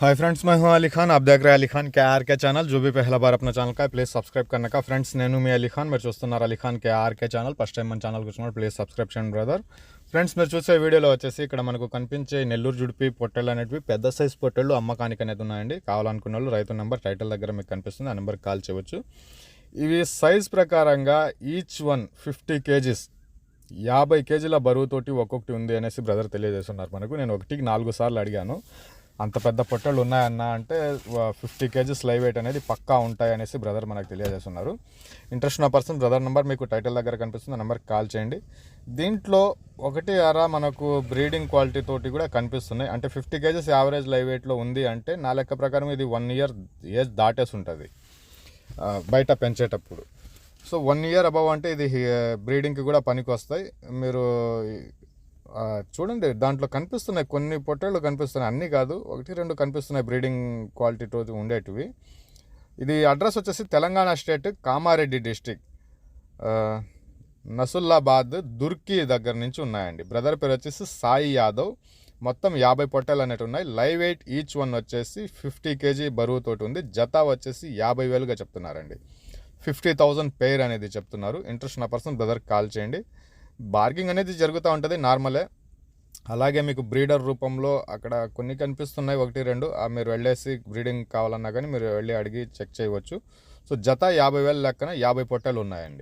Hi friends मैं हूं अली खान आप देख रहे हैं अली खान के आर के चैनल जो भी पहला बार अपना ఛానల్ का ప్లీజ్ సబ్స్క్రైబ్ करने का ఫ్రెండ్స్ నేను మీ అలీ ఖాన్ మీరు చూస్తున్నారు Ali Khan K RK channel first time మన ఛానల్ కూర్చున్నారు ప్లీజ్ సబ్స్క్రైబ్ చేయండి బ్రదర్ ఫ్రెండ్స్ మీరు చూసే వీడియోలో వచ్చేసి ఇక్కడ మనకు కనిపించే నెల్లూరు జుడిపి పొట్టెలు అనేటివి పెద్ద సైజ్ పొట్టెళ్ళు అమ్మకానికి అనేది ఉన్నాయండి కావాలనుకున్న వాళ్ళు రైతు నెంబర్ టైటిల్ దగ్గర మీకు కనిపిస్తుంది ఆ నెంబర్కి కాల్ చేయవచ్చు ఇవి సైజ్ ప్రకారంగా ఈచ్ వన్ ఫిఫ్టీ కేజీస్ యాభై కేజీల బరువుతోటి ఒక్కొక్కటి ఉంది అనేసి బ్రదర్ తెలియజేస్తున్నారు మనకు నేను ఒకటికి నాలుగు సార్లు అడిగాను అంత పెద్ద పొట్టలు ఉన్నాయన్న అంటే ఫిఫ్టీ కేజీస్ లైవ్ వెయిట్ అనేది పక్కా ఉంటాయి అనేసి బ్రదర్ మనకు తెలియజేస్తున్నారు. ఇంట్రెస్ట్ ఉన్న పర్సన్ బ్రదర్ నెంబర్ మీకు టైటిల్ దగ్గర కనిపిస్తుంది నెంబర్కి కాల్ చేయండి. దీంట్లో ఒకటి అర మనకు బ్రీడింగ్ క్వాలిటీ తోటి కూడా కనిపిస్తున్నాయి. అంటే ఫిఫ్టీ కేజీస్ యావరేజ్ లైవ్ వెయిట్లో ఉంది అంటే నా లెక్క ప్రకారం ఇది వన్ ఇయర్ ఏజ్ దాటేసి ఉంటుంది బయట పెంచేటప్పుడు. సో వన్ ఇయర్ అబవ్ అంటే ఇది బ్రీడింగ్కి కూడా పనికి వస్తాయి మీరు చూడండి దాంట్లో కనిపిస్తున్నాయి కొన్ని పొట్టేళ్ళు కనిపిస్తున్నాయి. అన్నీ కాదు ఒకటి రెండు కనిపిస్తున్నాయి బ్రీడింగ్ క్వాలిటీతో ఉండేటివి. ఇది అడ్రస్ వచ్చేసి తెలంగాణ స్టేట్ కామారెడ్డి డిస్టిక్ నసుల్లాబాద్ దుర్కి దగ్గర నుంచి ఉన్నాయండి. బ్రదర్ పేరు వచ్చేసి సాయి యాదవ్. మొత్తం యాభై పొట్టలు అనేవి ఉన్నాయి. లైవ్ వెయిట్ ఈచ్ వన్ వచ్చేసి ఫిఫ్టీ కేజీ బరువుతోటి ఉంది. జత వచ్చేసి యాభై వేలుగా చెప్తున్నారండి. ఫిఫ్టీ థౌజండ్ పేర్ అనేది చెప్తున్నారు. ఇంట్రెస్ట్ ఉన్న పర్సన్ బ్రదర్కి కాల్ చేయండి. బార్గింగ్ అనేది జరుగుతూ ఉంటుంది నార్మలే. అలాగే మీకు బ్రీడర్ రూపంలో అక్కడ కొన్ని కనిపిస్తున్నాయి ఒకటి రెండు. మీరు వెళ్ళేసి బ్రీడింగ్ కావాలన్నా కానీ మీరు వెళ్ళి అడిగి చెక్ చేయవచ్చు. సో జత యాభై వేల లెక్కన యాభై పొట్టలు ఉన్నాయండి.